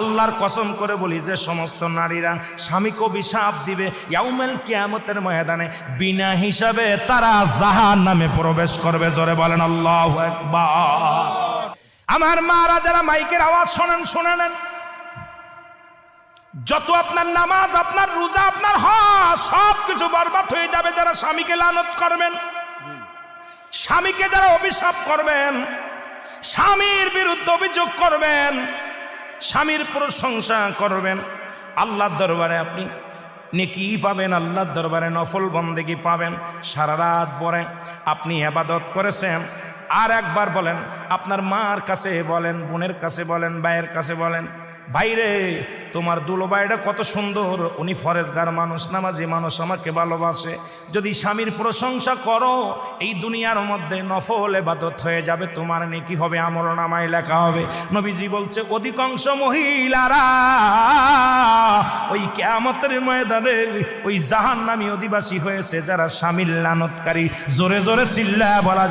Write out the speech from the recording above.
আল্লাহর কসম করে বলি যে সমস্ত নারীরা স্বামীকে অভিশাপ দিবে ইয়াউমেল কিয়ামতের ময়দানে, বিনা হিসাবে তারা জাহান নামে প্রবেশ করবে। জোরে বলেন, আল্লাহ আমার মারা যারা মাইকের আওয়াজ শোনেন, শুনে নেন। যত আপনার নামাজ, আপনার রোজা, আপনার হজ, সব কিছু বরবাদ হয়ে যাবে যারা স্বামীকে লানত করবেন। স্বামীকে যারা অভিশাপ করবেন, স্বামীর বিরুদ্ধে অভিযোগ করবেন স্বামীর প্রশংসা করবেন। আল্লাহর দরবারে আপনি নেকি পাবেন, আল্লাহর দরবারে নফল বন্দেগি পাবেন। সারা রাত পরে আপনি আবাদত করেছেন। আর একবার বলেন, আপনার মার কাছে বলেন, বোনের কাছে বলেন, ভাইয়ের কাছে বলেন ভাইরে, তোমার দুলো ভাইটা কত সুন্দর। উনি ফরেজগার মানুষ, নামাজি মানুষ, আমাকে ভালোবাসে। যদি স্বামীর প্রশংসা করো, এই দুনিয়ার মধ্যে নফল এবাদত হয়ে যাবে। তোমার নেকি হবে, আমল নামায় লেখা হবে। নবীজি বলছে, অধিকাংশ মহিলারা ওই কেয়ামতের ময়দানে ওই জাহান নামী অধিবাসী হয়েছে, যারা স্বামীর লানতকারী। জোরে জোরে চিল্লা বলা